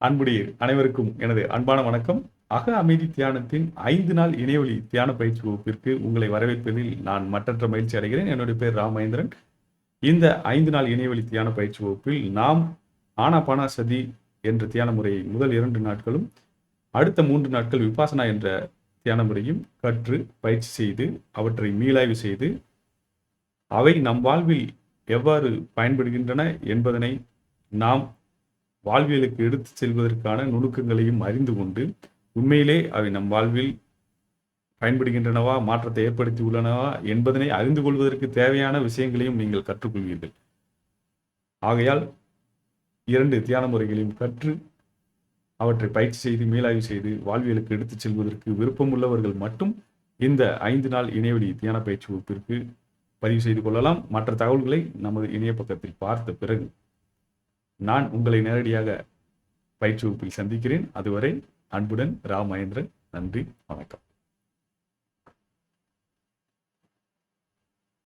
அன்புடைய அனைவருக்கும் எனது அன்பான வணக்கம். அக அமைதி தியானத்தின் ஐந்து நாள் இணையவழி தியான பயிற்சி வகுப்பிற்கு உங்களை வரவேற்பதில் நான் மற்றற்ற மகிழ்ச்சி அடைகிறேன். என்னுடைய பேர் ராமேந்திரன். இந்த ஐந்து நாள் இணையவழி தியான பயிற்சி வகுப்பில் நாம் ஆனாபானா சதி என்ற தியான முறையை முதல் இரண்டு நாட்களும் அடுத்த மூன்று நாட்கள் விபாசனா என்ற தியான முறையும் கற்று பயிற்சி செய்து அவற்றை மீளாய்வு செய்து அவை நம் வாழ்வில் எவ்வாறு பயன்படுகின்றன என்பதனை நாம் வாழ்வியலுக்கு எடுத்து செல்வதற்கான நுணுக்கங்களையும் அறிந்து கொண்டு உண்மையிலே அவை நம் வாழ்வில் பயன்படுகின்றனவா மாற்றத்தை ஏற்படுத்தி உள்ளனவா என்பதனை அறிந்து கொள்வதற்கு தேவையான விஷயங்களையும் நீங்கள் கற்றுக்கொள்வீர்கள். ஆகையால் இரண்டு தியான முறைகளையும் கற்று அவற்றை பயிற்சி செய்து மீளாய்வு செய்து வாழ்வியலுக்கு எடுத்துச் செல்வதற்கு விருப்பம் உள்ளவர்கள் மட்டும் இந்த ஐந்து நாள் இணையவழி தியான பயிற்சி வகுப்பிற்கு பதிவு செய்து கொள்ளலாம். மற்ற தகவல்களை நமது இணைய பக்கத்தில் பார்த்த பிறகு நான் உங்களை நேரடியாக பயிற்சி வகுப்பில் சந்திக்கிறேன். அதுவரை அன்புடன் ரா மகேந்திரன். நன்றி வணக்கம்.